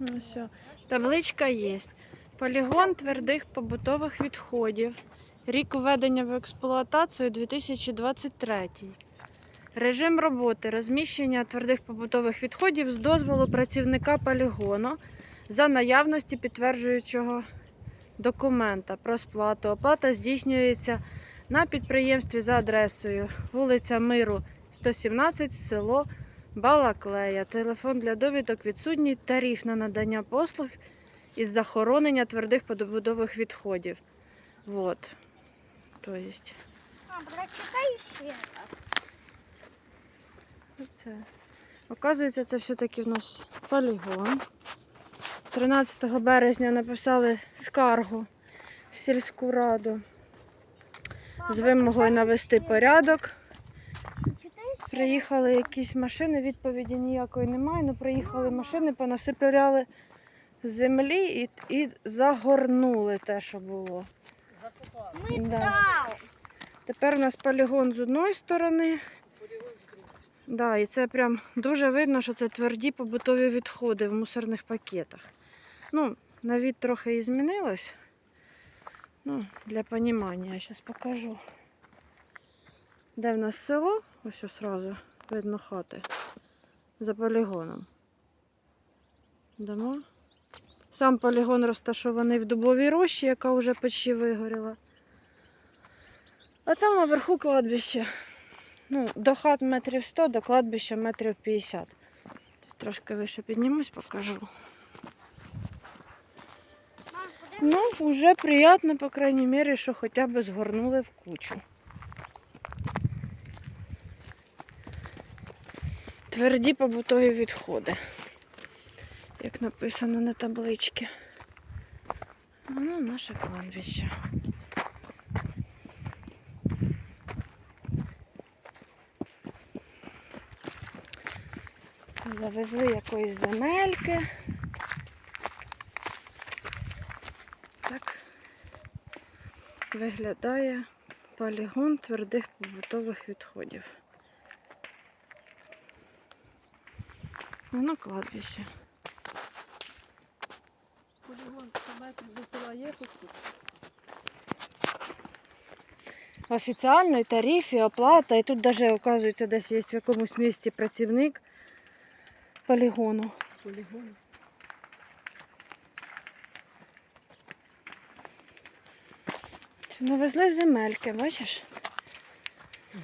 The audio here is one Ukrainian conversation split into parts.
Ну все. Табличка є. Полігон твердих побутових відходів. Рік введення в експлуатацію 2023. Режим роботи розміщення твердих побутових відходів з дозволу працівника полігону за наявності підтверджуючого документа про сплату. Оплата здійснюється на підприємстві за адресою вулиця Миру 117, село Балаклея. Телефон для довідок відсутній. Тариф на надання послуг із захоронення твердих побутових відходів. Вот. То есть, Мам, прочитай ще раз. це. Оказується, це все-таки в нас полігон. 13 березня написали скаргу в сільську раду з вимогою навести порядок. Приїхали якісь машини, відповіді ніякої немає. Ну приїхали машини, понасипляли землі і, і загорнули те, що було. Да. Тепер у нас полігон з одної сторони. Да, і це прям дуже видно, що це тверді побутові відходи в мусорних пакетах. Ну, на від трохи і змінилось. Ну, для понімання я зараз покажу. Де в нас село? Ось одразу видно хати. За полігоном. Дома. Сам полігон розташований в дубовій рощі, яка вже почти вигоріла. А там наверху кладбище. Ну, до хат метрів 100, до кладбища метрів 50. Трошки вище піднімусь, покажу. Ну, вже приємно, по крайній мірі, що хоча б згорнули в кучу. Тверді побутові відходи, як написано на табличці. Ну, наше кладбище. Завезли якоїсь земельки. Так виглядає полігон твердих побутових відходів. Воно кладбище. Полігон 100 метрів до села є хоч тут? Офіціально і тариф, і оплата, і тут навіть, оказується, десь є в якомусь місці працівник полігону. Полігон. Навезли земельки, бачиш?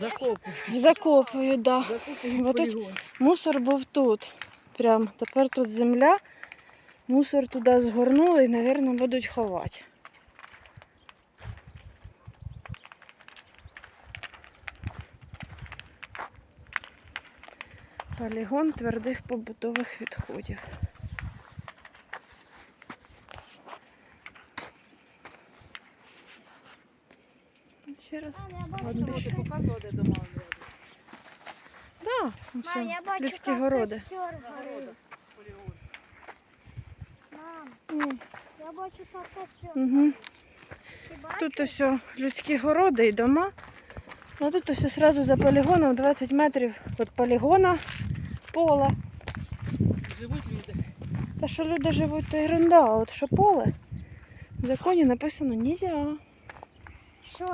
Закопу. Закопують, да. Закопують Бо тут полігон. Мусор був тут. Прям тепер тут земля. Мусор туди згорнули і, мабуть, будуть ховати. Полігон твердих побутових відходів. Ще раз. Я бачу, Що ще. ти показували, Мам, я бачу, людські городи. Мам, Ну, я бачу, костер Угу. Тут ось людські городи і дома. А тут ось одразу за полігоном 20 метрів від полігона поле. Живуть люди. Та що люди живуть, то ерунда, а от що поле. В законі написано нельзя.